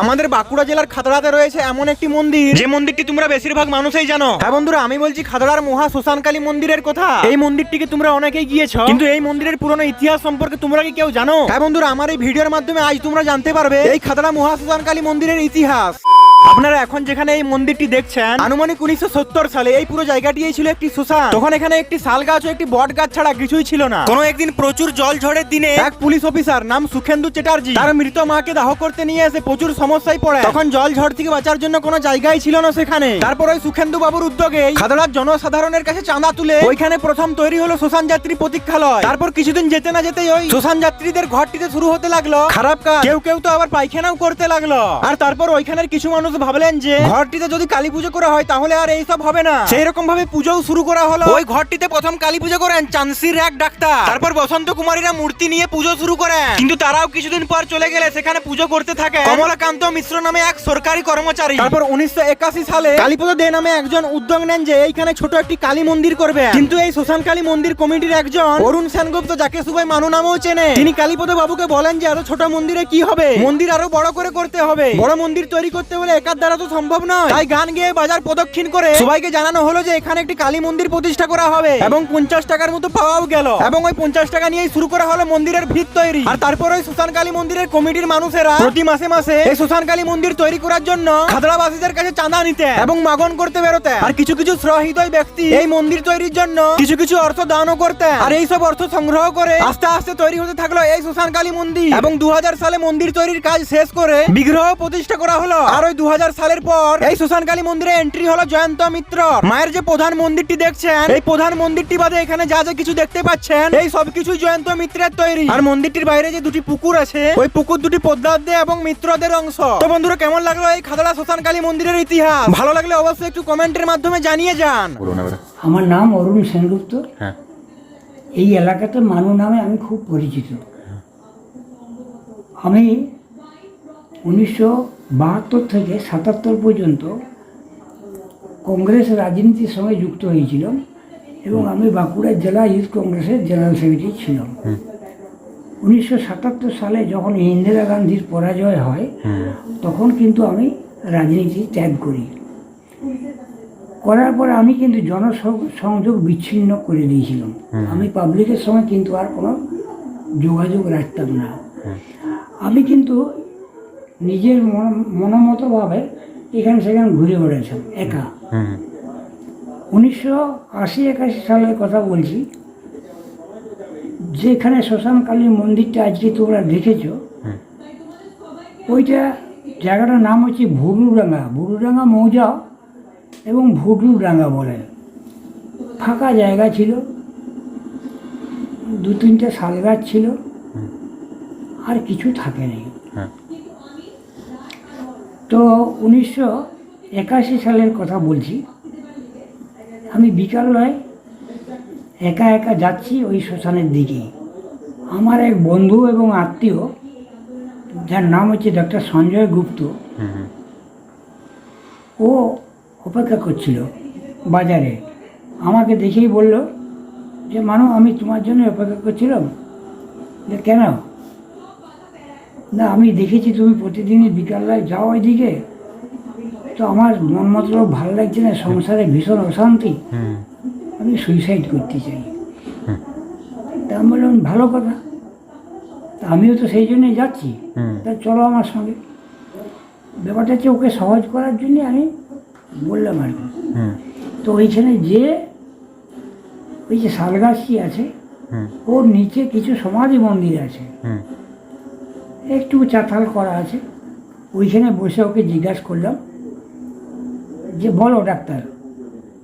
আমাদের বাঁকুড়া জেলার খাতড়াতে রয়েছে এমন একটি মন্দির। যে মন্দিরটি তোমরা বেশিরভাগ মানুষই জানো। হ্যাঁ বন্ধুরা আমি বলছি খাতড়ার মহা শ্মশানকালী মন্দিরের কথা। এই মন্দিরটিকে তোমরা অনেকেই গিয়েছ। কিন্তু এই মন্দিরের পুরনো ইতিহাস সম্পর্কে তোমরা কি কেউ জানো? হ্যাঁ বন্ধুরা আমার এই ভিডিওর মাধ্যমে আজ তোমরা জানতে পারবে এই খাতড়া মহা শ্মশানকালী মন্দিরের ইতিহাস। আপনারা এখন যেখানে এই মন্দিরটি দেখছেন, আনুমানিক উনিশশো সত্তর সালে এই পুরো জায়গাটি ছিল একটি শ্মশান তখন এখানে একটি শাল গাছ ও একটি বট গাছ ছাড়া কিছুই ছিল না। কোনো একদিন প্রচুর জল ঝড়ের দিনে এক পুলিশ অফিসার নাম সুখেন্দু চ্যাটার্জি তার মৃত মাকে দাহ করতে নিয়ে এসে প্রচুর সমস্যায় পড়ে। তখন জল ঝড় থেকে বাঁচার জন্য কোনো জায়গায় ছিল না সেখানে। তারপর ওই সুখেন্দু বাবুর উদ্যোগে খাদড়ার জনসাধারণের কাছে চাঁদা তুলে ওইখানে প্রথম তৈরি হলো শ্মশান যাত্রী প্রতীক্ষালয়। তারপর কিছুদিন যেতে না যেতেই ওই শ্মশান যাত্রীদের ঘরটিতে শুরু হতে লাগল। খারাপ কাজ। কেউ কেউ তো আবার পায়খানাও করতে লাগল। আর তারপর ওইখানের কিছু মানুষ ভাবলেন যে ঘরটিতে যদি কালী পুজো করা হয় তাহলে আর এইসব হবে না। সেই রকম ভাবে পুজোও শুরু করা হলো। ওই ঘরটিতে প্রথম কালী পুজো করেন চান্সির এক ডাক্তার। তারপর বসন্ত কুমারীরা মূর্তি নিয়ে পুজো শুরু করেন। কিন্তু তারাও কিছুদিন পর চলে গেলে সেখানে পুজো করতে থাকে। কমলাকান্ত মিশ্র নামে এক সরকারি কর্মচারী। তারপর উনিশশো সালে কালীপদ দে নামে একজন উদ্যোগ নেন যে এইখানে ছোট একটি কালী মন্দির করবে কিন্তু এই শ্মশান কালী মন্দির কমিটির একজন অরুণ সেনগুপ্ত যাকে সবাই মানু নামেও চেনে তিনি কালীপদ বাবুকে বলেন যে আরও ছোট মন্দিরে কি হবে? মন্দির আরও বড় করে করতে হবে। বড় মন্দির তৈরি করতে হলে একার দ্বারা তো সম্ভব নয়। তাই গান গেয়ে বাজার প্রদক্ষিণ করে সবাইকে জানানো হলো যে এখানে একটি কালী মন্দির প্রতিষ্ঠা করা হবে এবং পঞ্চাশ টাকার মতো পাওয়াও গেল। এবং ওই পঞ্চাশ টাকা নিয়েই শুরু করা হলো মন্দিরের ভিত তৈরি। আর তারপর ওই শ্মশান কালী মন্দিরের কমিটির মানুষেরা প্রতি মাসে মাসে এই শ্মশান কালী মন্দির তৈরি করার জন্য খাদড়াবাসীদের কাছে চাঁদা নিতে এবং মাগন করতে বেরোতে। আর কিছু কিছু সহৃদয় ব্যক্তি এই মন্দির তৈরির জন্য কিছু কিছু অর্থ দানও করতে আর এই সব অর্থ সংগ্রহ করে আস্তে আস্তে তৈরি হতে থাকল এই শ্মশান কালী মন্দির। এবং দু হাজার সালে মন্দির তৈরির কাজ শেষ করে বিগ্রহ প্রতিষ্ঠা করা হলো। আর ওই দু সালের পর এই শ্মশান কালী মন্দিরে এন্ট্রি হলো জয়ন্ত মিত্র। মায়ের যে প্রধান মন্দিরটি দেখছেন এই প্রধান মন্দিরটি বাদে এখানে যা যা কিছু দেখতে পাচ্ছেন এই সবকিছু জয়ন্ত মিত্রের তৈরি। আর মন্দিরটির বাইরে যে দুটি পুকুর আছে ওই পুকুর দুটি পদ্মাদ্দে এবং মিত্রদের অংশ। তো বন্ধুরা কেমন লাগল এই খাদড়া শ্মশান কালী মন্দিরের ইতিহাস? ভালো লাগলে অবশ্যই একটু কমেন্টের মাধ্যমে জানিয়ে যান। আমার নাম অরুণ সেনগুপ্ত হ্যাঁ। এই এলাকাতে মানু নামে আমি খুব পরিচিত। আমি উনিশশো বাহাত্তর থেকে সাতাত্তর পর্যন্ত কংগ্রেস রাজনীতির সঙ্গে যুক্ত হয়েছিলাম এবং আমি বাঁকুড়া জেলা ইউথ কংগ্রেসের জেনারেল সেক্রেটারি ছিলাম। উনিশশো সাতাত্তর সালে যখন ইন্দিরা গান্ধীর পরাজয় হয় তখন কিন্তু আমি রাজনীতি ত্যাগ করি। করার পরে আমি কিন্তু জনসংযোগ বিচ্ছিন্ন করে দিয়েছিলাম। আমি পাবলিকের সঙ্গে কিন্তু আর কোনো যোগাযোগ রাখতাম না। আমি কিন্তু নিজের মন- মনোমতভাবে এখানে সেখানে ঘুরে বেড়াতাম একা। উনিশশো আশি একাশি সালের কথা বলছি। যেখানে শ্মশান কালী মন্দিরটা আজকে তোমরা দেখেছ ওইটা জায়গাটার নাম হচ্ছে ভুরুডাঙ্গা। ভুরুডাঙ্গা মৌজা এবং ভুটুডাঙ্গা বলে। ফাঁকা জায়গা ছিল। দু তিনটে শাল গাছ ছিল। আর কিছু থাকেনি তো উনিশশো একাশি সালের কথা বলছি। আমি বিকালবেলায় একা একা যাচ্ছি ওই শ্মশানের দিকে। আমার এক বন্ধু এবং আত্মীয় যার নাম হচ্ছে ডক্টর সঞ্জয় গুপ্ত ও অপেক্ষা করছিল বাজারে। আমাকে দেখেই বলল যে মানু আমি তোমার জন্য অপেক্ষা করছিলাম। যে কেন? না আমি দেখেছি তুমি প্রতিদিনই বিকালবেলায় যাও ওইদিকে। তো আমার মন মতো ভালো লাগছে না সংসারে ভীষণ অশান্তি। আমি সুইসাইড করতে চাই। তা আমি বললাম ভালো কথা। তা আমিও তো সেই জন্যই যাচ্ছি। হুম। তা চলো আমার সঙ্গে। ব্যাপারটা হচ্ছে ওকে সহজ করার জন্য আমি বললাম আর কি। হুম। তো ওইখানে যে ওই যে শালগাছটি আছে ওর নিচে কিছু সমাধি মন্দির আছে। হুম। একটু চাতাল করা আছে। ওইখানে বসে ওকে জিজ্ঞাসা করলাম যে বলো ডাক্তার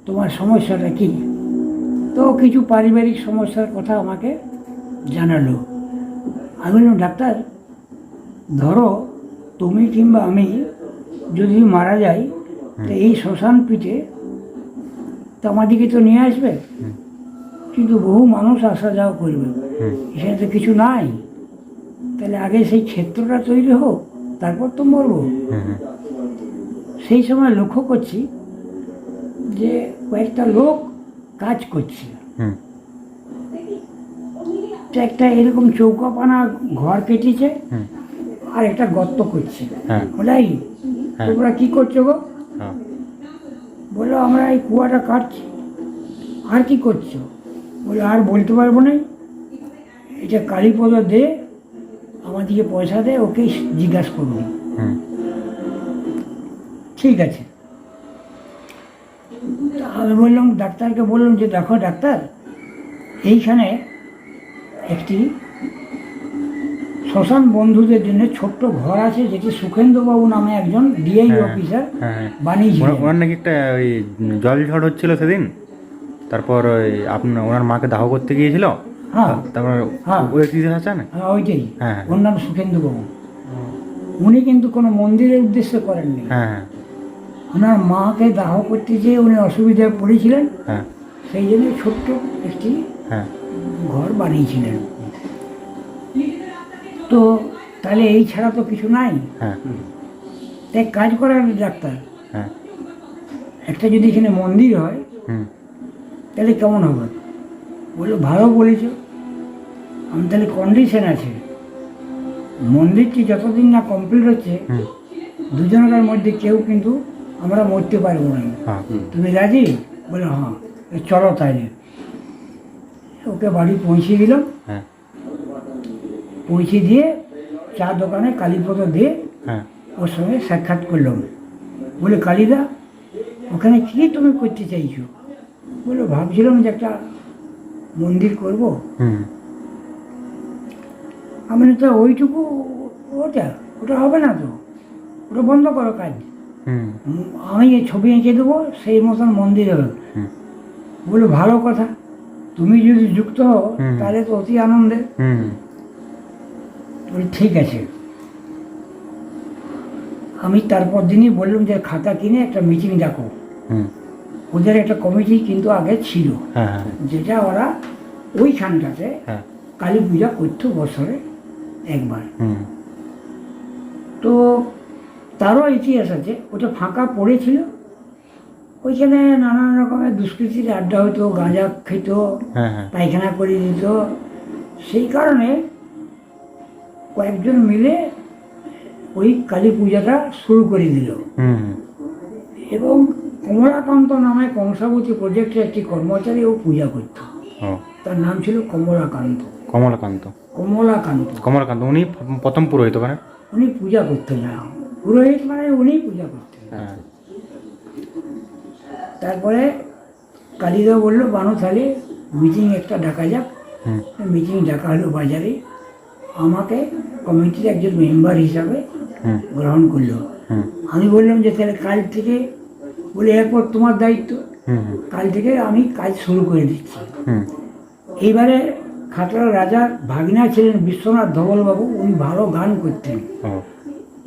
তোমার সমস্যাটা কি? তো কিছু পারিবারিক সমস্যার কথা আমাকে জানালো। আমি বললাম ডাক্তার ধরো তুমি কিংবা আমি যদি মারা যাই তো এই শ্মশান পিঠে তো আমাদেরকে তো নিয়ে আসবে? কিন্তু বহু মানুষ আসা যাওয়া করবে। এখানে তো কিছু নাই। তাহলে আগে সেই ক্ষেত্রটা তৈরি হোক, তারপর তো মরবো। সেই সময় লক্ষ্য করছি যে কয়েকটা লোক কাজ করছে। হুম তো একটা এরকম চৌকাপানা ঘর কেটেছে, আর একটা গর্ত করছে। হ্যাঁ। তোমরা কি করছ গো? বলল আমরা এই কুয়াটা কাটছি। আর কি করছ? বলে, আর বলতে পারব না এটা কালীপদ দে আমাদেরকে পয়সা দে ওকে জিজ্ঞাসা করব হুম। ঠিক আছে। আমি বললাম ডাক্তারকে বললাম যে দেখো ডাক্তার এইখানে একটি শ্মশান বন্ধুদের জন্য ছোট্ট ঘর আছে যেটি সুখেন্দ্রবাবু নামে একজন ডিআই হ্যাঁ, অফিসার হ্যাঁ হ্যাঁ। বানিয়েছিলেন। ওনার- ওনার নাকি একটা ওই জল ঝড় হচ্ছিল সেদিন তারপর ওই আপনার ওনার মাকে দাহ করতে গিয়েছিল হ্যাঁ। তারপর হ্যাঁ। ওই ইতিহাস আছে না? হ্যাঁ ওইটাই। হ্যাঁ। ওর নাম সুখেন্দ্রবাবু উনি কিন্তু কোনো মন্দিরের উদ্দেশ্যে করেননি। হ্যাঁ হ্যাঁ। ওনার মাকে দাহ করতে যেয়ে উনি অসুবিধায় পড়েছিলেন। হ্যাঁ। সেই জন্য ছোট্ট একটি হ্যাঁ। ঘর বানিয়েছিলেন। তো তাহলে এই ছাড়া তো কিছু নাই। হ্যাঁ। তাই কাজ করার ডাক্তার। হ্যাঁ। একটা যদি এখানে মন্দির হয় হুম। তাহলে কেমন হবে? বলল ভালো বলেছ। আমি তাহলে কন্ডিশন আছে। মন্দিরটি যতদিন না কমপ্লিট হচ্ছে দুজনের মধ্যে কেউ কিন্তু আমরা মরতে পারব না। হ্যাঁ। তুমি রাজি? বলে হ্যাঁ। চলো তাইলে। ওকে বাড়ি পৌঁছে দিলাম। হ্যাঁ। পৌঁছে দিয়ে চা দোকানে কালীপদ দিয়ে হ্যাঁ। ওর সঙ্গে সাক্ষাৎ করলাম। বলে কালিদা ওখানে কি তুমি করতে চাইছো? বলে ভাবছিলাম যে একটা মন্দির করব? আমি তো ওইটুকু ওটা ওটা হবে না তো? ওটা বন্ধ করো কাজ। আমি এই ছবি এঁকে দেবো সেই মতন মন্দির হবে। বলে ভালো কথা। তুমি যদি যুক্ত হও তাহলে তো অতি বলি ঠিক আছে। আমি তারপর দিনই বললাম যে খাতা কিনে একটা মিটিং ডাকো। ওদের একটা কমিটি কিন্তু আগে ছিল। হ্যাঁ হ্যাঁ। যেটা ওরা ওইখানটাতে হ্যাঁ। কালী পূজা করতো বছরে একবার। তো তারও ইতিহাস আছে ওটা ফাঁকা পড়েছিল। ওইখানে নানান রকমের দুষ্কৃতির আড্ডা হতো গাঁজা খেত পায়খানা করে দিত। সেই কারণে কয়েকজন মিলে ওই কালী পূজাটা শুরু করে দিল। এবং কমলাকান্ত নামে কংসাবতী প্রজেক্টের একটি কর্মচারী ও পূজা করত। তার নাম ছিল কমলাকান্ত। কমলাকান্ত। কমলাকান্ত। কমলাকান্ত উনি প্রথম পুরোহিত মানে? উনি পূজা করতেন না পুরোহিত মানে উনি পূজা করতেন হ্যাঁ। তারপরে কালীদা বলল বানু তাহলে মিটিং একটা ডাকা যাক। মিটিং ডাকা হলো বাজারে। আমাকে কমিটির একজন মেম্বার হিসাবে গ্রহণ করল। আমি বললাম যে তাহলে কাল থেকে বলে এরপর তোমার দায়িত্ব। কাল থেকে আমি কাজ শুরু করে দিচ্ছি। এইবারে খাতড়া রাজার ভাগনা ছিলেন বিশ্বনাথ ধবলবাবু উনি ভালো গান করতেন।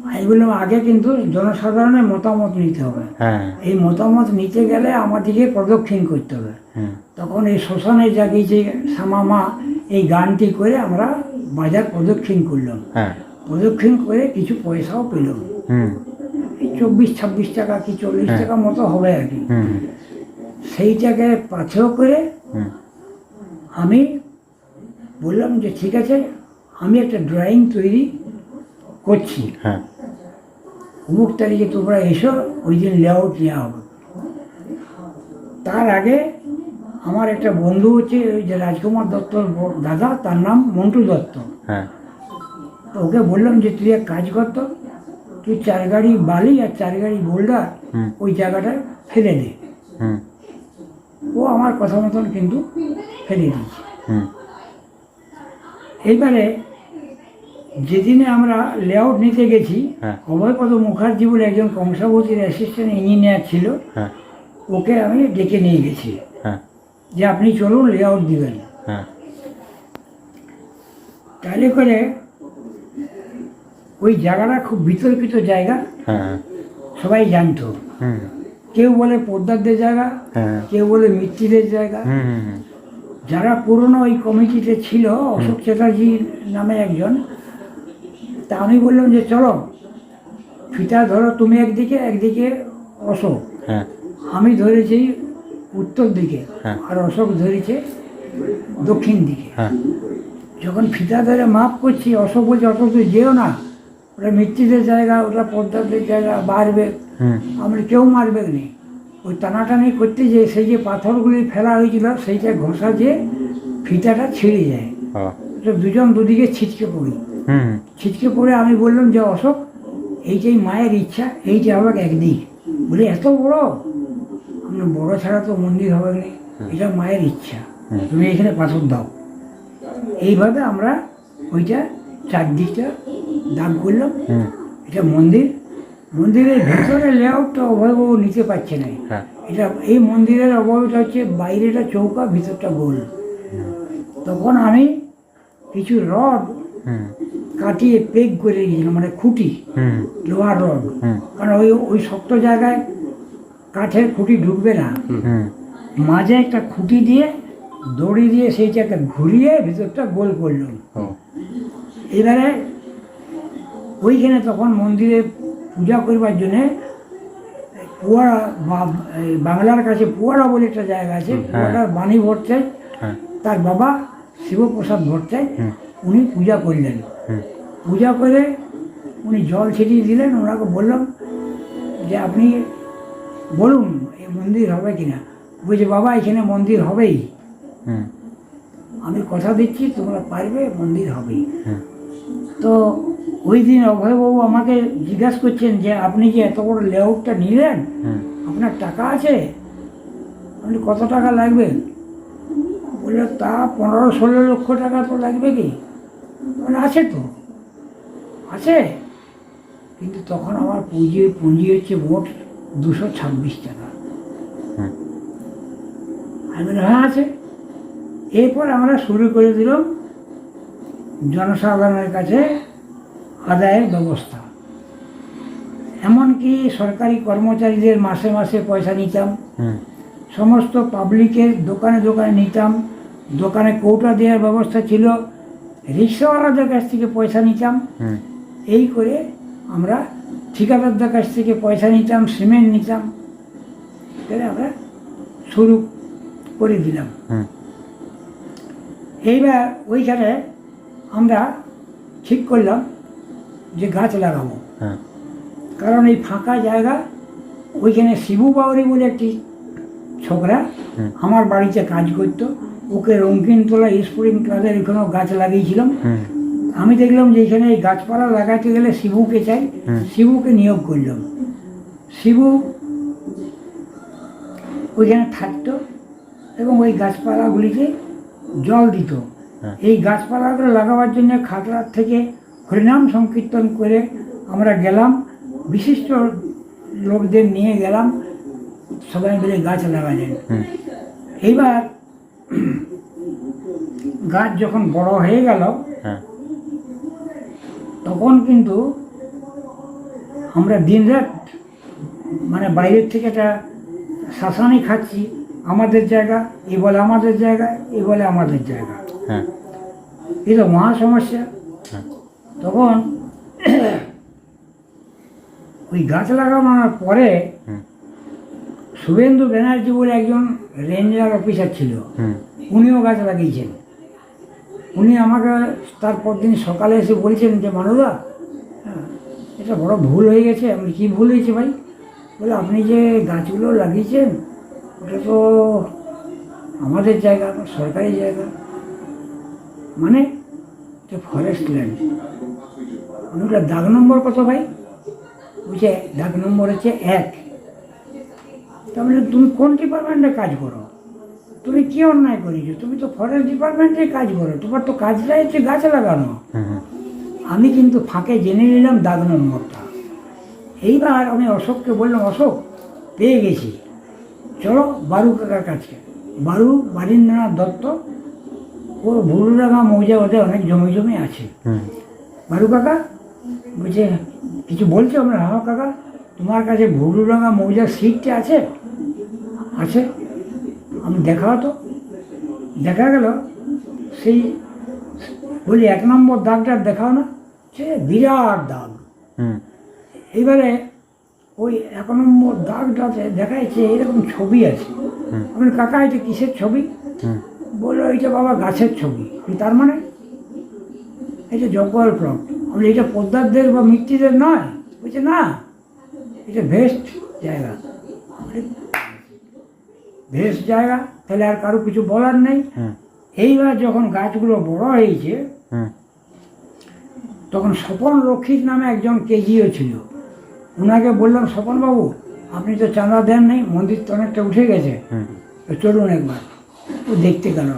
আমি বললাম আগে কিন্তু জনসাধারণের মতামত নিতে হবে। হ্যাঁ। এই মতামত নিতে গেলে আমাদেরকে প্রদক্ষিণ করতে হবে। তখন এই শ্মশানে জাগিয়েছে শ্যামামা এই গানটি করে আমরা বাজার প্রদক্ষিণ করলাম। হ্যাঁ। প্রদক্ষিণ করে কিছু পয়সাও পেলাম। চব্বিশ ছাব্বিশ টাকা কি চল্লিশ হ্যাঁ। টাকা মতো হবে আর কি। সেইটাকে পাথেও করে আমি বললাম যে ঠিক আছে আমি একটা ড্রয়িং তৈরি করছি। হ্যাঁ। অমুক তারিখে তোমরা এসো ওই দিন লেআউট নেওয়া হবে। তার আগে আমার একটা বন্ধু হচ্ছে ওই যে রাজকুমার দত্তর দাদা তার নাম মন্টু দত্ত। হ্যাঁ। ওকে বললাম যে তুই এক কাজ করত তুই চার গাড়ি বালি আর চার গাড়ি বোল্ডার ওই জায়গাটা ফেলে দে। ও আমার কথা মতন কিন্তু ফেলে দিয়েছে। এইবারে যেদিনে আমরা লেআউট নিতে গেছি হ্যাঁ। অভয়পদ মুখার্জি বলে একজন কংসাবতীর অ্যাসিস্ট্যান্ট ইঞ্জিনিয়ার ছিল হ্যাঁ। ওকে আমি ডেকে নিয়ে গেছি। হ্যাঁ। যে আপনি চলুন লেআউট দিবেন। হ্যাঁ। তাহলে করে ওই জায়গাটা খুব বিতর্কিত জায়গা। হ্যাঁ। সবাই জানতো। কেউ বলে পোদ্দারদের জায়গা হ্যাঁ। কেউ বলে মিত্রীদের জায়গা। যারা পুরনো ওই কমিটিতে ছিল অশোক চ্যাটার্জি নামে একজন তা আমি বললাম যে চলো ফিতা ধরো তুমি একদিকে একদিকে অশোক। হ্যাঁ। আমি ধরেছি উত্তর দিকে। আর অশোক ধরেছে দক্ষিণ দিকে। যখন ফিতা ধরে মাপ করছি অশোক বলছে অত তুই যেও না। ওটা মৃত্যুদের জায়গা ওটা পদ্মাদের জায়গা বাড়বে। আমরা কেউ মারবে নি। ওই টানাটানি করতে যে সেই যে পাথরগুলি ফেলা হয়েছিল সেইটা ঘষা যে ফিতাটা ছিঁড়ে যায়। তো দুজন দুদিকে ছিটকে পড়ি। ছিটকে পড়ে আমি বললাম যে অশোক এইটাই মায়ের ইচ্ছা এইটা হবে একদিক বলে এত বড়? আমরা বড় ছাড়া তো মন্দির হবে না। এটা মায়ের ইচ্ছা। তুমি এখানে পাথর দাও। এইভাবে আমরা ওইটা চারদিকটা দাগ করলাম। এটা মন্দির। মন্দিরের ভেতরে লেআউটটা অভয়বাবু নিতে পারছে না। হ্যাঁ। এটা এই মন্দিরের অভাবটা হচ্ছে বাইরেটা চৌকা ভিতরটা গোল। তখন আমি কিছু রড কাটিয়ে পেগ করে দিয়েছিলাম মানে খুঁটি লোহার রড। কারণ ওই ওই শক্ত জায়গায় কাঠের খুঁটি ঢুকবে না। মাঝে একটা খুঁটি দিয়ে দড়ি দিয়ে সেইটাকে ঘুরিয়ে ভিতরটা গোল করলাম। এবারে ওইখানে তখন মন্দিরে পূজা করবার জন্যে পুয়ারা বাংলার কাছে পুয়ারা বলে একটা জায়গা আছে পুয়ারার বাণী ভট্টাচার্য হ্যাঁ। তার বাবা শিবপ্রসাদ হুম। উনি পূজা করলেন। পূজা করে উনি জল ছিটিয়ে দিলেন ওনাকে বললাম যে আপনি বলুন এই মন্দির হবে কিনা। বলছে বাবা এখানে মন্দির হবেই। আমি কথা দিচ্ছি তোমরা পারবে মন্দির হবেই। তো ওই দিন অভয়বাবু আমাকে জিজ্ঞাসা করছেন যে আপনি যে এত বড় লেআউটটা নিলেন হুম আপনার টাকা আছে? আপনি কত টাকা লাগবে? বলল তা পনেরো ষোলো লক্ষ টাকা তো লাগবে কি? মানে আছে তো আছে। কিন্তু তখন আমার পুঁজি পুঁজি হচ্ছে মোট দুশো ছাব্বিশ টাকা। হুম আমি হ্যাঁ আছে। এরপর আমরা শুরু করে দিলাম জনসাধারণের কাছে আদায়ের ব্যবস্থা। এমনকি সরকারি কর্মচারীদের মাসে মাসে পয়সা নিতাম। সমস্ত পাবলিকের দোকানে দোকানে নিতাম। দোকানে কৌটা দেওয়ার ব্যবস্থা ছিল। রিক্সাওয়ালাদের কাছ থেকে পয়সা নিতাম। এই করে আমরা ঠিকাদারদের কাছ থেকে পয়সা নিতাম সিমেন্ট নিতাম। করে আমরা শুরু করে দিলাম। এইবার ওইখানে আমরা ঠিক করলাম যে গাছ লাগাবো। হ্যাঁ। কারণ এই ফাঁকা জায়গা ওইখানে শিবু বাউরি বলে একটি ছোকরা আমার বাড়িতে কাজ করতো। ওকে রঙ্কিনতলা স্প্রিং ক্লাবের এখানেও গাছ লাগিয়েছিলাম। আমি দেখলাম যে এখানে এই গাছপালা লাগাতে গেলে শিবুকে চাই। শিবুকে নিয়োগ করলাম। শিবু ওইখানে থাকতো এবং ওই গাছপালাগুলিকে জল দিত। হ্যাঁ। এই গাছপালাগুলো লাগাবার জন্য খাতড়ার থেকে হরিনাম সংকীর্তন করে আমরা গেলাম বিশিষ্ট লোকদের নিয়ে গেলাম সবাই মিলে গাছ লাগালেন। এইবার গাছ যখন বড় হয়ে গেল হ্যাঁ। তখন কিন্তু আমরা দিনরাত মানে বাইরের থেকে একটা শাসানি খাচ্ছি আমাদের জায়গা এ বলে আমাদের জায়গা এ বলে আমাদের জায়গা। হ্যাঁ। এই তো মহা সমস্যা। তখন ওই গাছ লাগানোর পরে শুভেন্দু ব্যানার্জি বলে একজন রেঞ্জার অফিসার ছিল। উনিও গাছ লাগিয়েছেন। উনি আমাকে তারপর দিন সকালে এসে বলছেন যে মানুদা হ্যাঁ, এটা বড় ভুল হয়ে গেছে। আমি কি ভুল হয়েছে ভাই? বলে আপনি যে গাছগুলো লাগিয়েছেন ওটা তো আমাদের জায়গা সরকারি জায়গা। মানে ফরেস্ট ল্যান্ড ওটা দাগ নম্বর কত ভাই? বুঝছে দাগ নম্বর হচ্ছে এক। মানে তুমি কোন ডিপার্টমেন্টে কাজ করো? তুমি কি অন্যায় করেছ? তুমি তো ফরেস্ট ডিপার্টমেন্টে কাজ করো। তোমার তো কাজটাই হচ্ছে গাছ লাগানো। আমি কিন্তু ফাঁকে জেনে নিলাম দাগ নম্বরটা। এইবার আমি অশোককে বললাম অশোক পেয়ে গেছি। চলো বারু কাকার কাছে। বারু বারীন্দ্রনাথ দত্ত ও ভুলুরাঙা মৌজা ওদের অনেক জমি জমি আছে। হুম বারু কাকা? বলছে কিছু বলছো আমরা? হ্যাঁ কাকা তোমার কাছে ভুলুরাঙা মৌজার সিটটা আছে? আছে? আমি দেখাও তো। দেখা গেল সেই বলি এক নম্বর দাগটা দেখাও না। সে বিরাট দাগ। হুম। এইবারে ওই এক নম্বর দাগটাতে দেখাইছে এরকম ছবি আছে। আমি কাকা এটা কিসের ছবি? বলল এইটা বাবা গাছের ছবি। তার মানে এটা জঙ্গল প্লট আমি এটা পদ্মারদের বা মিত্রীদের নয়। বলছে না এটা বেস্ট জায়গা। বেস্ট জায়গা? তাহলে আর কারও কিছু বলার নেই? এইবার যখন গাছগুলো বড় হয়েছে তখন স্বপন রক্ষিত নামে একজন কেজিও ছিল। ওনাকে বললাম স্বপন বাবু আপনি তো চাঁদা দেন নেই মন্দির তো অনেকটা উঠে গেছে। তো চলুন একবার। ও দেখতে গেল।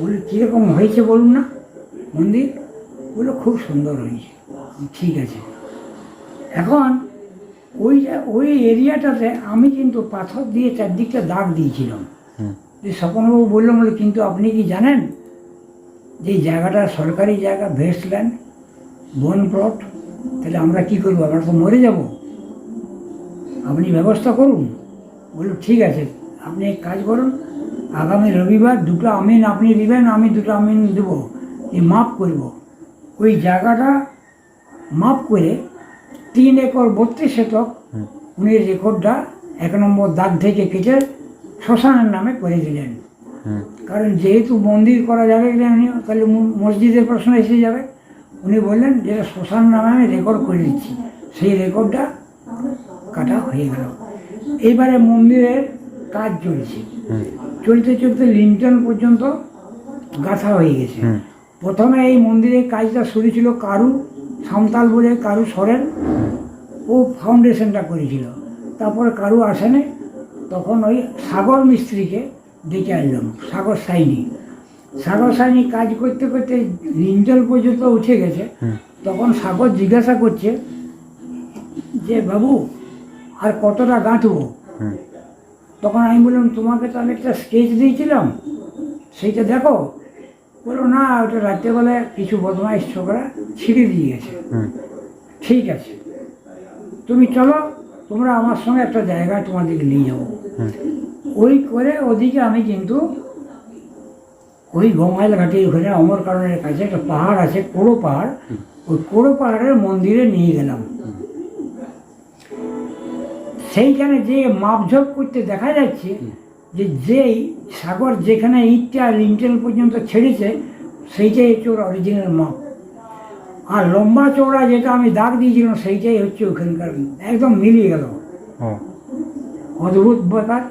বলি কীরকম হয়েছে বলুন না মন্দির? বলল খুব সুন্দর হয়েছে। ঠিক আছে। এখন ওই ওই এরিয়াটাতে আমি কিন্তু পাথর দিয়ে চারদিকটা দাগ দিয়েছিলাম। যে স্বপনবাবু বললাম বলে কিন্তু আপনি কি জানেন যে জায়গাটা সরকারি জায়গা ভেস্টল্যান্ড বন প্লট তাহলে আমরা কি করব? আমরা তো মরে যাব। আপনি ব্যবস্থা করুন। বলল ঠিক আছে আপনি এক কাজ করুন। আগামী রবিবার দুটো আমিন আপনি দিবেন আমি দুটো আমিন দেবো। এই মাপ করব। ওই জায়গাটা মাপ করে তিন একর বত্রিশ শতক উনি রেকর্ডটা এক নম্বর দাগ থেকে কেটে শ্মশানের নামে করে দিলেন। কারণ যেহেতু মন্দির করা যাবে তাহলে মসজিদের প্রশ্ন এসে যাবে। উনি বললেন যেটা শ্মশান নামে আমি রেকর্ড করে দিচ্ছি। সেই রেকর্ডটা কাটা হয়ে গেল। এইবারে মন্দিরের কাজ চলছে। চলতে চলতে লিন্টন পর্যন্ত গাঁথা হয়ে গেছে। প্রথমে এই মন্দিরের কাজটা শুরু ছিল কারু সাঁওতাল বলে কারু সরেন। ও ফাউন্ডেশনটা করেছিল। তারপর কারু আসেনি তখন ওই সাগর মিস্ত্রিকে ডেকে আনলাম সাগর সাইনি। সাগর সাইনি কাজ করতে করতে লিঞ্জল পর্যন্ত উঠে গেছে। তখন সাগর জিজ্ঞাসা করছে যে বাবু আর কতটা গাঁথবো? তখন আমি বললাম তোমাকে তো আমি একটা স্কেচ দিয়েছিলাম। সেইটা দেখো। বলো না ওটা রাত্রেবেলায় কিছু বদমাইশ ছোকরা ছিঁড়ে দিয়ে গেছে। ঠিক আছে। তুমি চলো তোমরা আমার সঙ্গে একটা জায়গা তোমাদেরকে নিয়ে যাব ওই করে ওদিকে আমি কিন্তু ওই গঙ্গাইল ঘাটের ওখানে অমর কারণের কাছে একটা পাহাড় আছে কোড়ো পাহাড়। ওই কোড়ো পাহাড়ের মন্দিরে নিয়ে গেলাম। সেইখানে যে মাপঝোপ করতে দেখা যাচ্ছে যে যেই সাগর যেখানে ইটটা লিন্টেল পর্যন্ত ছেড়েছে সেইটাই হচ্ছে ওর অরিজিনাল মাপ আর লম্বা চওড়া যেটা আমি দাগ দিয়েছিলাম সেইটাই হচ্ছে ওখানকার একদম মিলিয়ে গেল। অদ্ভুত ব্যাপার।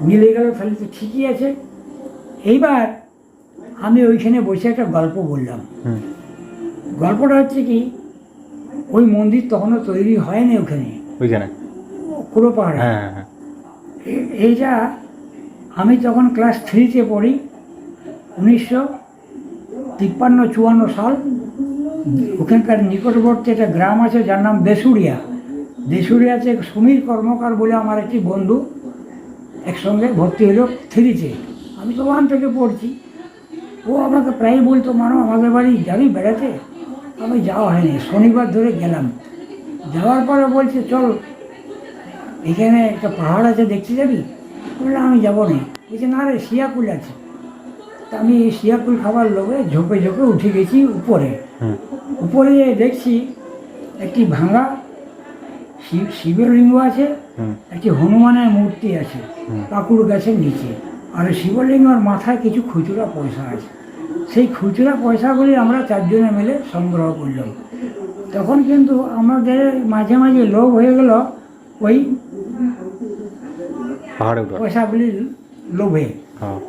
মিলে গেল তাহলে তো ঠিকই আছে। এইবার আমি ওইখানে বসে একটা গল্প বললাম। গল্পটা হচ্ছে কি ওই মন্দির তখনও তৈরি হয়নি ওখানে। ওইখানে? পাহাড়ে হ্যাঁ হ্যাঁ হ্যাঁ। এইটা আমি তখন ক্লাস থ্রিতে পড়ি, উনিশশো তিপ্পান্ন চুয়ান্ন সাল, ওখানকার নিকটবর্তী একটা গ্রাম আছে যার নাম দেশুরিয়া দেশুরিয়াতে সমীর কর্মকার বলে আমার একটি বন্ধু একসঙ্গে ভর্তি হলো থ্রিতে। আমি তো ওয়ান থেকে পড়ছি। ও আমাকে প্রায় বলতো, মানো, আমাদের বাড়ি যাবি বেড়াতে? আমি যাওয়া হয়নি, শনিবার ধরে গেলাম। যাওয়ার পরে বলছে, চল এখানে একটা পাহাড় আছে দেখতে যাবি? বললাম আমি যাব না। বলছে না রে শিয়াকুল আছে। তা আমি এই শিয়াকুল খাবার লোভে ঝোপে ঝোপে উঠে গেছি উপরে। উপরে দেখছি একটি ভাঙা শিব- শিবলিঙ্গ আছে একটি হনুমানের মূর্তি আছে। কাকুর গাছের নিচে। আর শিবলিঙ্গর মাথায় কিছু খুচরা পয়সা আছে। সেই খুচরা পয়সাগুলি আমরা চারজনে মিলে সংগ্রহ করলাম। তখন কিন্তু আমাদের মাঝে মাঝে লোভ হয়ে গেল ওই পাহাড়ে উঠা পয়সাগুলির লোভে। হ্যাঁ।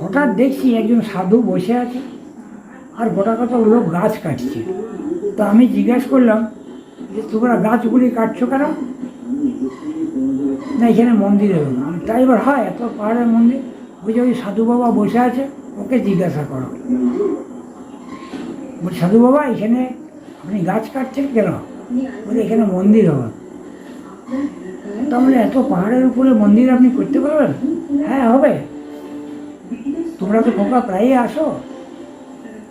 হঠাৎ দেখছি একজন সাধু বসে আছে আর গোটা কত লোক গাছ কাটছে। তো আমি জিজ্ঞাসা করলাম যে তোমরা গাছগুলি কাটছো কেন? না এখানে মন্দির হবে না। আমি, তাই এবার হয় এত পাহাড়ের মন্দির। বুঝে ওই সাধু বাবা বসে আছে ওকে জিজ্ঞাসা করো। বলছি সাধু বাবা এখানে আপনি গাছ কাটছেন কেন? বলে এখানে মন্দির হবে তাহলে এত পাহাড়ের উপরে মন্দির আপনি করতে পারবেন? হ্যাঁ হবে। তোমরা তো খোকা প্রায়ই আসো।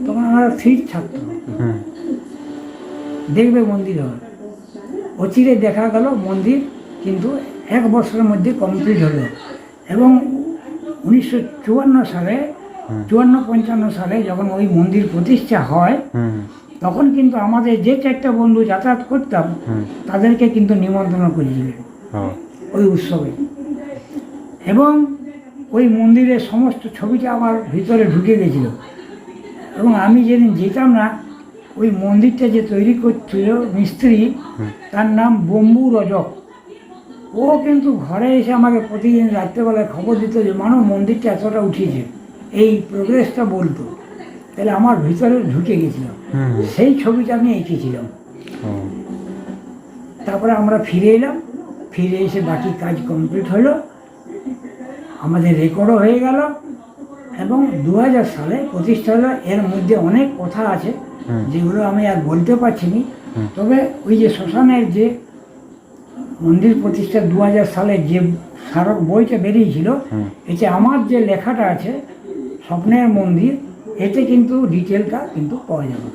তখন আমরা ফিট থাকতো দেখবে মন্দির হবে। অচিরে দেখা গেল মন্দির কিন্তু এক বছরের মধ্যে কমপ্লিট হলো। এবং উনিশশো চুয়ান্ন সালে চুয়ান্ন পঞ্চান্ন সালে যখন ওই মন্দির প্রতিষ্ঠা হয় তখন কিন্তু আমাদের যে চারটা বন্ধু যাতায়াত করতাম তাদেরকে কিন্তু নিমন্ত্রণ করেছিলেন। ওই উৎসবে। এবং ওই মন্দিরের সমস্ত ছবিটা আমার ভিতরে ঢুকে গেছিল। এবং আমি যেদিন যেতাম না ওই মন্দিরটা যে তৈরি করছিল মিস্ত্রি তার নাম বম্বু রজক। ও কিন্তু ঘরে এসে আমাকে প্রতিদিন রাত্রেবেলায় খবর দিত যে মানব মন্দিরটা এতটা উঠিয়েছে। এই প্রোগ্রেসটা বলতো। তাহলে আমার ভিতরে ঢুকে গেছিলাম। সেই ছবিটা আমি এঁকেছিলাম। তারপরে আমরা ফিরে এলাম। ফিরে এসে বাকি কাজ কমপ্লিট হলো আমাদের রেকর্ডও হয়ে গেল এবং দু হাজার সালে প্রতিষ্ঠা হলো। এর মধ্যে অনেক কথা আছে যেগুলো আমি আর বলতে পারছি নি তবে ওই যে শ্মশানের যে মন্দির প্রতিষ্ঠা দু হাজার সালে যে স্মারক বইটা বেরিয়েছিল। এতে আমার যে লেখাটা আছে স্বপ্নের মন্দির এতে কিন্তু ডিটেলটা কিন্তু পাওয়া যাবে।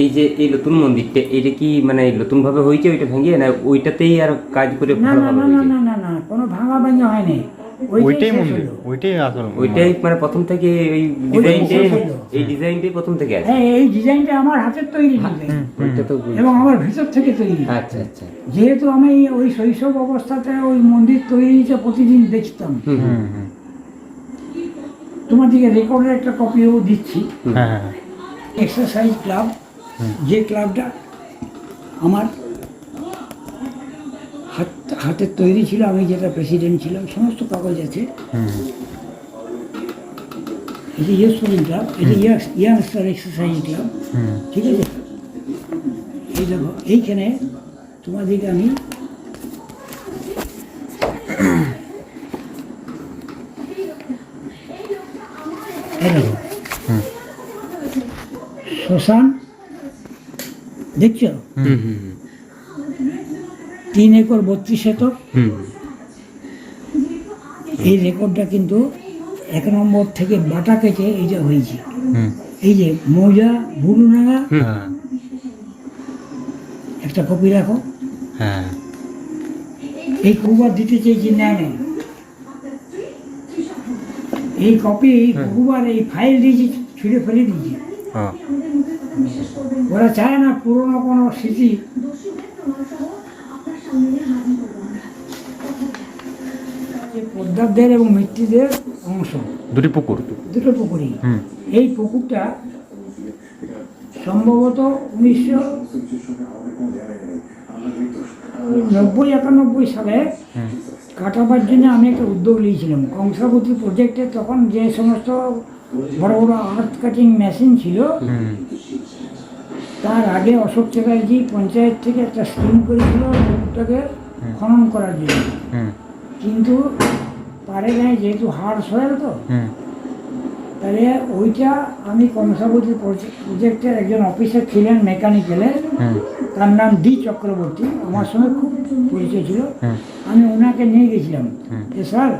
এই যে এই নতুন মন্দিরটা এটা কি মানে নতুন ভাবে হয়েছে ওইটা ভেঙে না ওইটাতেই আর কাজ করে না না না না না না না কোনো ভাঙা ভাঙা হয়নি। ওইটাই মন্দির ওইটাই আসল ওইটাই মানে প্রথম থেকে এই ডিজাইনটাই এই ডিজাইনটাই প্রথম থেকে আছে হ্যাঁ এই ডিজাইনটা আমার হাতের তৈরি ডিজাইন ওইটা তো এবং আমার ভিতর থেকে তৈরি। আচ্ছা আচ্ছা। যেহেতু আমি ওই শৈশব অবস্থাতে ওই মন্দির তৈরিটা প্রতিদিন দেখতাম। হুম হুম। তোমাদেরকে রেকর্ডের একটা কপিও দিচ্ছি হ্যাঁ হ্যাঁ এক্সারসাইজ ক্লাব যে ক্লাবটা আমার হাত হাতের তৈরি ছিল আমি যেটা প্রেসিডেন্ট ছিলাম সমস্ত কাগজ আছে। এটা ইয়ে স্টুডেন্ট ক্লাব এটা ইয়াংস্টার এক্সারসাইজ ক্লাব ঠিক আছে? এই দেখো এইখানে তোমাদেরকে আমি এই দেখো হুম শ্মশান দেখছ? হুম হুম তিন একর বত্রিশ শতক হুম। এই রেকর্ডটা কিন্তু এক নম্বর থেকে বাটা কেটে এইটা হয়েছে। হুম। এই যে মৌজা বুড়ুনাঙ্গা হ্যাঁ। একটা কপি রাখো। হ্যাঁ। এই কুবার দিতে চেয়েছি নেয় নেই এই কপি কুবার এই ফাইল দিয়েছি ছুঁড়ে ফেলে দিয়েছি। ওরা চায় না পুরোনো কোনো স্মৃতি। যে পদ্মারদের এবং মৃত্যুদের অংশ। দুটি পুকুর। দুটো পুকুরই। এই পুকুরটা সম্ভবত উনিশশো নব্বই একানব্বই সালে কাটাবার জন্য আমি একটা উদ্যোগ নিয়েছিলাম। কংসাবতী প্রজেক্টে তখন যে সমস্ত বড় বড় আর্থ কাটিং মেশিন ছিল তার আগে অশোক চ্যাটার্জি পঞ্চায়েত থেকে একটা স্কিম করেছিল ওটাকে খনন করার জন্য। কিন্তু পারে গায়ে যেহেতু হাড় সয়েল তো তাহলে ওইটা আমি কংসাবতী প্রজেক্টের একজন অফিসার ছিলেন মেকানিক্যালের তার নাম ডি চক্রবর্তী। আমার সঙ্গে খুব পরিচয় ছিল। আমি ওনাকে নিয়ে গেছিলাম। যে স্যার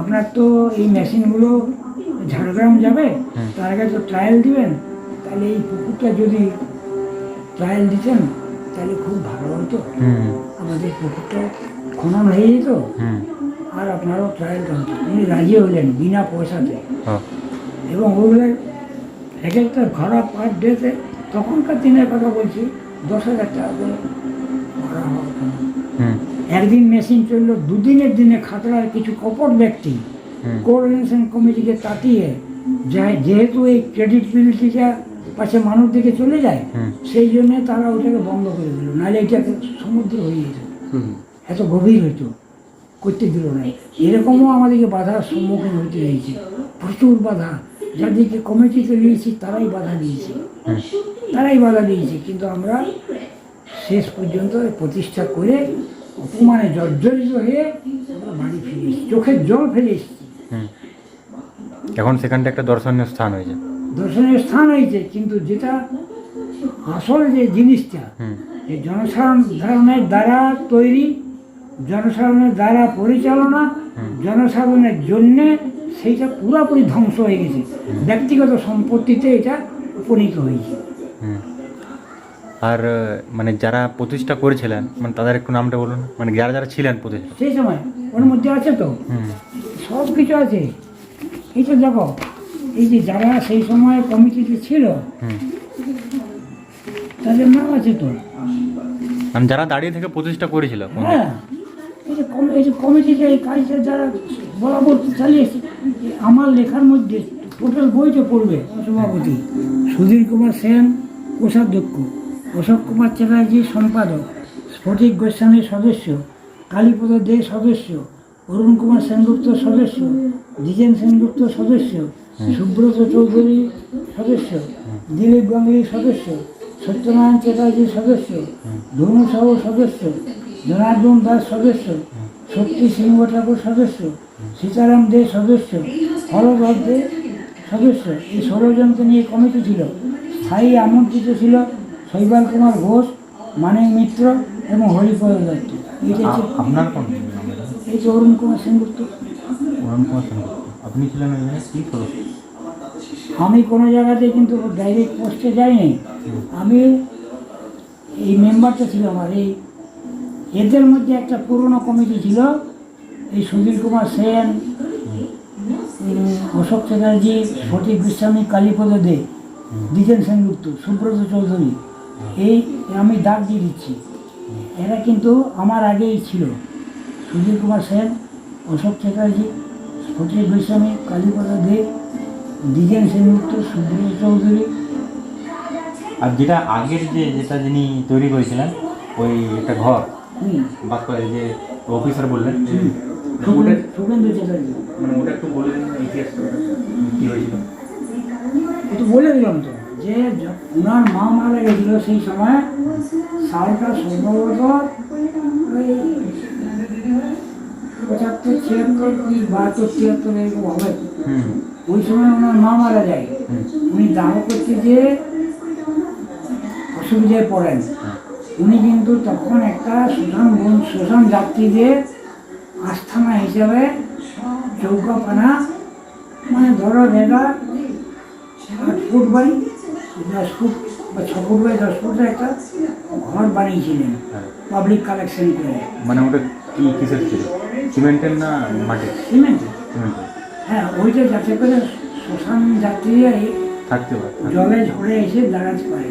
আপনার তো এই মেশিনগুলো ঝাড়গ্রাম যাবে তার আগে তো ট্রায়াল দিবেন। তাহলে এই পুকুরটা যদি ট্রায়াল দিতেন তাহলে খুব ভালো হতো। আমাদের পুকুরটা খনন হয়ে যেত। আর আপনারাও ট্রায়াল হতো উনি রাজি হলেন বিনা পয়সাতে। এবং ওগুলো এক একটা ভাড়া পার ডেতে তখনকার দিনের কথা বলছি দশ হাজার টাকা করে ভাড়া হওয়ার। একদিন মেশিন চলল দুদিনের দিনে খাতড়ার কিছু কপট ব্যক্তি। কোঅর্ডিনেশন কমিটিকে তাতিয়ে যায় যেহেতু এই ক্রেডিটবিলিটিটা পাশে মানুষ দিকে চলে যায় সেই জন্য তারা ওটাকে বন্ধ করে দিল। নাহলে এটা সমুদ্র হয়ে যেত। এত গভীর হতো করতে দিল না। এরকমও আমাদেরকে বাধার সম্মুখীন হতে হয়েছে। প্রচুর বাধা। যাদেরকে কমিটিতে নিয়েছি তারাই বাধা দিয়েছে। তারাই বাধা দিয়েছে কিন্তু আমরা শেষ পর্যন্ত প্রতিষ্ঠা করে অপমানে জর্জরিত হয়ে আমরা বাড়ি ফিরে এসেছি চোখের জল ফেলে এসেছি। এখন সেখানটা একটা দর্শনীয় স্থান হয়েছে। দর্শনীয় স্থান হয়েছে কিন্তু যেটা আসল যে জিনিসটা যে জনসাধারণের দ্বারা তৈরি জনসাধারণের দ্বারা পরিচালনা জনসাধারণের জন্যে সেইটা পুরোপুরি ধ্বংস হয়ে গেছে। ব্যক্তিগত সম্পত্তিতে এটা উপনীত হয়েছে। আর মানে যারা প্রতিষ্ঠা করেছিলেন মানে তাদের একটু নামটা বলুন। মানে যারা যারা ছিলেন প্রতিষ্ঠা সেই সময় ওর মধ্যে আছে তো? সব কিছু আছে। এই তো দেখো এই যে যারা সেই সময় কমিটিতে ছিল তাদের নাম আছে তো? মানে যারা দাঁড়িয়ে থেকে প্রতিষ্ঠা করেছিল হ্যাঁ। এই যে কম- এই কাজটা যারা বরাবর চালিয়েছে আমার লেখার মধ্যে টোটাল বইটা পড়বে সভাপতি সুধীর কুমার সেন, কোষাধ্যক্ষ। অশোক কুমার চ্যাটার্জি সম্পাদক। স্ফটিক গোস্বামীর সদস্য। কালীপদ দে সদস্য। অরুণ কুমার সেনগুপ্ত সদস্য। দ্বিজেন সেনগুপ্ত সদস্য। সুব্রত চৌধুরী সদস্য। দিলীপ গাঙ্গুলি সদস্য। সত্যনারায়ণ চ্যাটার্জি সদস্য। ধনু সদস্য। জনার্দন দাস সদস্য শক্তি সিংহ ঠাকুর সদস্য সীতারাম দে সদস্য হরধর দে সদস্য এই ষোলো জনকে নিয়ে কমিটি ছিল। স্থায়ী আমন্ত্রিত ছিল শৈবাল কুমার ঘোষ মানিক মিত্র এবং হরিপদ দত্ত। আপনার কোন এই যে অরুণ কুমার সেনগুপ্ত। অরুণ কুমার সেনগুপ্ত। আপনি ছিলেন ওইখানে কি সদস্য আমি কোনো জায়গাতে কিন্তু ডাইরেক্ট পোস্টে যাইনি। আমি এই মেম্বারটা ছিল আমার এই এদের মধ্যে একটা পুরনো কমিটি ছিল, এই সুধীর কুমার সেন অশোক চ্যাটার্জি সঠিক গোস্বামী, কালীপদ দে, দ্বিজেন সেনগুপ্ত, সুব্রত চৌধুরী। এই আমি ডাক দিয়ে দিচ্ছি। এরা কিন্তু আমার আগেই ছিল। সুধীর কুমার সেন, অশোক চ্যাটার্জি সঠিক গোস্বামী, কালীপদ দে, দ্বিজেন সেনগুপ্ত, সুব্রত চৌধুরী। আর যেটা আগের যে, যেটা যিনি তৈরি করেছিলেন, ওই একটা ঘর। বাদ করে যে অফিসার বললেন সুগেন- সুগেন্দ্র চ্যাটার্জি মানে ওটা একটু বললেন ইতিহাসটা কি হয়েছিল? একটু বলে দিলাম তো যে ওনার মা মারা গেছিল সেই সময় সালটা সম্ভবত ওই পঁচাত্তর ছিয়াত্তর কি বাহাত্তর তিয়াত্তর এরকম হবে। ওই সময় ওনার মা মারা যায়। উনি দাহ করতে যেয়ে অসুবিধায় পড়েন। উনি কিন্তু তখন একটা বন শ্মশান যাত্রীদের আস্থানা হিসাবে চৌকাপানা মানে ধরো যেটা আট ফুট বাই দশ ফুট বা ছ ফুট বাই দশ ফুটের একটা ঘর বানিয়েছিলেন হ্যাঁ। পাবলিক কালেকশন করে। মানে ওটা কি কিসের ছিল? সিমেন্টের না মাটির? সিমেন্ট। সিমেন্টের। হ্যাঁ ওইটা যাতে করে শ্মশান যাত্রীরা থাকতে পারে। জলে ঝরে এসে দাঁড়াতে পারে।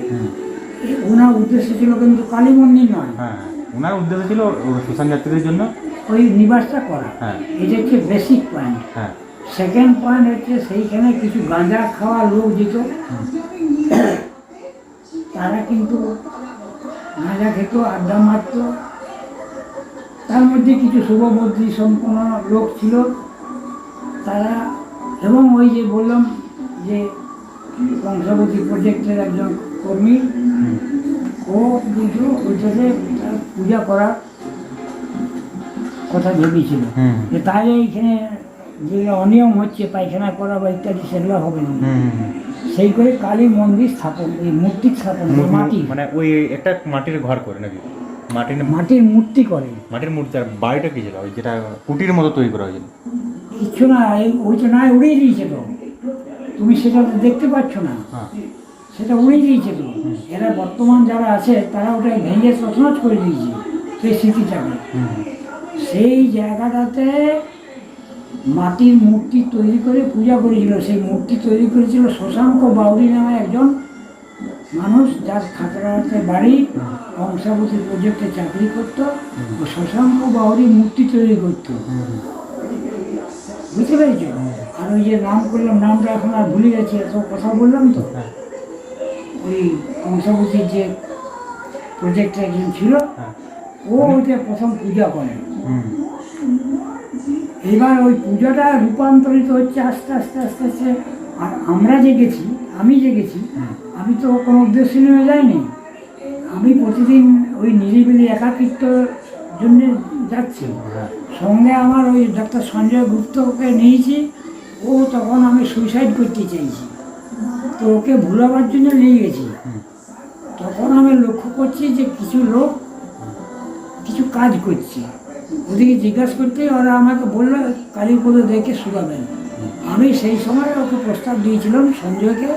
ওনার উদ্দেশ্য ছিল কিন্তু কালী মন্দির নয়। হ্যাঁ। ওনার উদ্দেশ্য ছিল সুশান যাত্রীদের জন্য। ওই নিবাসটা করা। হ্যাঁ। এটা হচ্ছে বেসিক পয়েন্ট হ্যাঁ। সেকেন্ড পয়েন্ট হচ্ছে সেইখানে কিছু গাঁজা খাওয়া লোক যেত। তারা কিন্তু গাঁজা খেত আড্ডা মারত। তার মধ্যে কিছু শুভবুদ্ধি সম্পন্ন লোক ছিল। তারা এবং ওই যে বললাম যে বংশবতী প্রজেক্টের একজন কর্মী ও কিন্তু ওইটাতে পূজা করার কথা ভেবেছিল। যে তাহলে এইখানে যেগুলো অনিয়ম হচ্ছে পায়খানা করা বা ইত্যাদি সেগুলো হবে না। সেই করে কালী মন্দির স্থাপন এই মূর্তি স্থাপন মাটি। মানে ওই একটা মাটির ঘর করে নাকি? মাটির মাটির মূর্তি করে। মাটির মূর্তি আর বাড়িটা কি ছিল? ওই যেটা কুটির মতো তৈরি করা হয়েছিল? কিচ্ছু না ওইটা না উড়িয়ে দিয়েছে তো। তুমি সেটা দেখতে পাচ্ছ না। হ্যাঁ। সেটা উড়িয়ে দিয়েছে তো। এরা বর্তমান যারা আছে তারা ওটা ভেঙে তছনছ করে দিয়েছে সেই স্মৃতিটাকে সেই জায়গাটাতে মাটির মূর্তি তৈরি করে পূজা করেছিল। সেই মূর্তি তৈরি করেছিল শশাঙ্ক বাউরি নামে একজন মানুষ যার খাতড়াতে বাড়ি কংসাবতী প্রজেক্টে চাকরি করত ও শশাঙ্ক বাউরি মূর্তি তৈরি করত। বুঝতে পেরেছ? আর ওই যে নাম করলাম নামটা এখন আর ভুলে গেছি এত কথা বললাম তো। হ্যাঁ। ওই কংসাবতীর যে প্রজেক্টে একজন ছিল হ্যাঁ। ও ওইটা প্রথম পূজা করে এবার ওই পুজোটা রূপান্তরিত হচ্ছে আস্তে আস্তে আস্তে আস্তে। আর আমরা যে গেছি আমি যে গেছি আমি তো কোনো উদ্দেশ্য নিয়ে যাইনি। আমি প্রতিদিন ওই নিরিবিলি একাকিত্বর জন্য যাচ্ছি। হ্যাঁ। সঙ্গে আমার ওই ডক্টর সঞ্জয় গুপ্তকে নিয়েছি। ও তখন আমি সুইসাইড করতে চাইছি। তো ওকে ভুলাবার জন্য নিয়ে গেছি। তখন আমি লক্ষ্য করছি যে কিছু লোক কিছু কাজ করছে। ওদিকে জিজ্ঞাসা করতে ওরা আমাকে বলল কালীপদ দেখে শুকাবেন আমি সেই সময় ওকে প্রস্তাব দিয়েছিলাম সঞ্জয়কে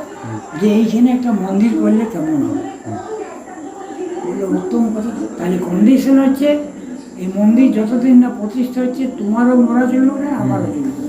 যে এইখানে একটা মন্দির করলে কেমন হবে। বলল উত্তম কথা তাহলে কন্ডিশন হচ্ছে এই মন্দির যতদিন না প্রতিষ্ঠা হচ্ছে তোমারও মরা চলবে না আমারও চলবে।